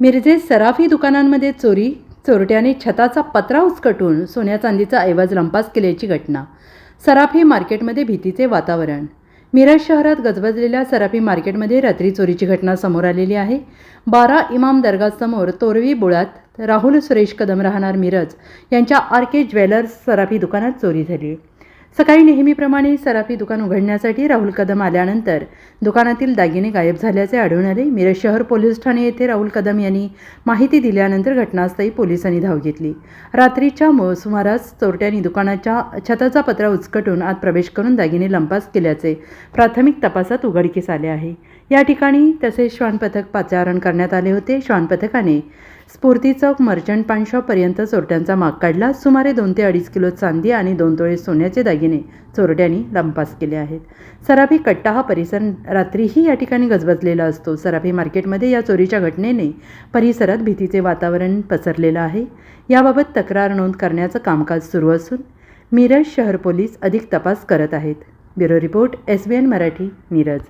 मिरजेत सराफी दुकानांमध्ये चोरी चोरट्याने छताचा पत्रा उचकटून सोन्या चांदीचा ऐवज लंपास केल्याची घटना. सराफी मार्केटमध्ये भीतीचे वातावरण. मिरज शहरात गजबजलेल्या सराफी मार्केटमध्ये रात्री चोरीची घटना समोर आलेली आहे. बारा इमाम दर्गासमोर तोरवी बुळात राहुल सुरेश कदम राहणार मिरज. यांच्या आर के ज्वेलर्स सराफी दुकानात चोरी झाली. सकाळी नेहमीप्रमाणे सराफी दुकान उघडण्यासाठी राहुल कदम आल्यानंतर दुकानातील दागिने गायब झाल्याचे आढळून आले. मिरज शहर पोलीस ठाणे येथे राहुल कदम यांनी माहिती दिल्यानंतर घटनास्थळी पोलिसांनी धाव घेतली. रात्रीच्या मो- सुमारास चोरट्यांनी दुकानाच्या छताचा पत्रा उचकटून आत प्रवेश करून दागिने लंपास केल्याचे प्राथमिक तपासात उघडकीस आले आहे. या ठिकाणी तसेच श्वानपथक पाचारण करण्यात आले होते. श्वानपथकाने स्फूर्ती चौक मर्चंट पानशॉपपर्यंत चोरट्यांचा माग काढला. सुमारे दोन ते अडीच किलो चांदी आणि दोन तोळे सोन्याचे दागिने चोरट्यांनी लंपास केले आहेत. सराफी कट्टा हा परिसर रात्रीही या ठिकाणी गजबजलेला असतो. सराफी मार्केटमध्ये या चोरीच्या घटनेने परिसरात भीतीचे वातावरण पसरलेलं आहे. याबाबत तक्रार नोंद करण्याचं कामकाज सुरू असून मिरज शहर पोलीस अधिक तपास करत आहेत. Bureau report S B N Marathi Miraj.